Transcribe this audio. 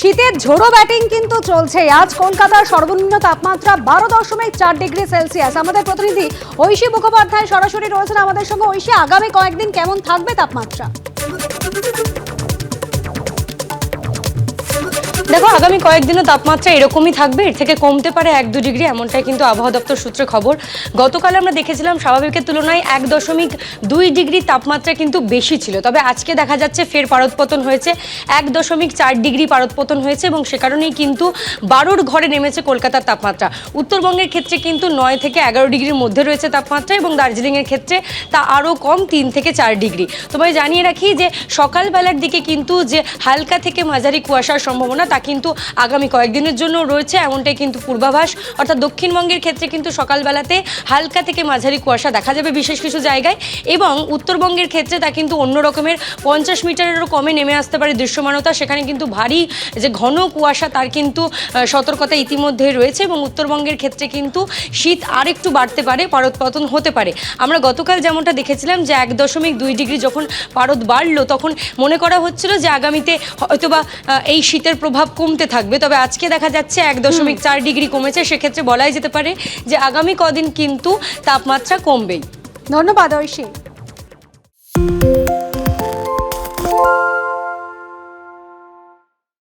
শীতের ঝোড়ো ব্যাটিং কিন্তু চলছে আজ কলকাতার সর্বনিম্ন তাপমাত্রা বারো দশমিক চার ডিগ্রি সেলসিয়াস। আমাদের প্রতিনিধি ঐশী মুখোপাধ্যায় সরাসরি রয়েছেন আমাদের সঙ্গে। ঐশী, আগামী কয়েকদিন কেমন থাকবে তাপমাত্রা? দেখো, আগামী কয়েকদিনও তাপমাত্রা এরকমই থাকবে, এর থেকে কমতে পারে এক দু ডিগ্রি, এমনটাই কিন্তু আবহাওয়া দপ্তর সূত্রে খবর। গতকাল আমরা দেখেছিলাম, স্বাভাবিকের তুলনায় এক দশমিক দুই ডিগ্রি তাপমাত্রা কিন্তু বেশি ছিল। তবে আজকে দেখা যাচ্ছে ফের পারদপতন হয়েছে, এক দশমিক চার ডিগ্রি পারদপতন হয়েছে এবং সে কারণেই কিন্তু বারোর ঘরে নেমেছে কলকাতার তাপমাত্রা। উত্তরবঙ্গের ক্ষেত্রে কিন্তু নয় থেকে এগারো ডিগ্রির মধ্যে রয়েছে তাপমাত্রা এবং দার্জিলিংয়ের ক্ষেত্রে তা আরও কম, তিন থেকে চার ডিগ্রি। তোমায় জানিয়ে রাখি যে, সকালবেলার দিকে কিন্তু যে হালকা থেকে মাঝারি কুয়াশার সম্ভাবনা, তা কিন্তু আগামী কয়েকদিনের জন্য রয়েছে, এমনটাই কিন্তু পূর্বাভাস। অর্থাৎ দক্ষিণবঙ্গের ক্ষেত্রে কিন্তু সকালবেলাতে হালকা থেকে মাঝারি কুয়াশা দেখা যাবে বিশেষ কিছু জায়গায় এবং উত্তরবঙ্গের ক্ষেত্রে তা কিন্তু অন্য রকমের। পঞ্চাশ মিটারেরও কমে নেমে আসতে পারে দৃশ্যমানতা, সেখানে কিন্তু ভারী যে ঘন কুয়াশা তার কিন্তু সতর্কতা ইতিমধ্যে রয়েছে এবং উত্তরবঙ্গের ক্ষেত্রে কিন্তু শীত আরেকটু বাড়তে পারে, পারদপতন হতে পারে। আমরা গতকাল যেমনটা দেখেছিলাম যে এক দশমিক দুই ডিগ্রি যখন পারদ বাড়লো, তখন মনে করা হচ্ছিল যে আগামীতে হয়তোবা এই শীতের প্রভাব কমতে থাকবে। তবে আজকে দেখা যাচ্ছে এক দশমিক চার ডিগ্রি কমেছে। সেক্ষেত্রে বলাই যেতে পারে যে আগামী কদিন কিন্তু তাপমাত্রা কমবেই। ধন্যবাদ ঐশী।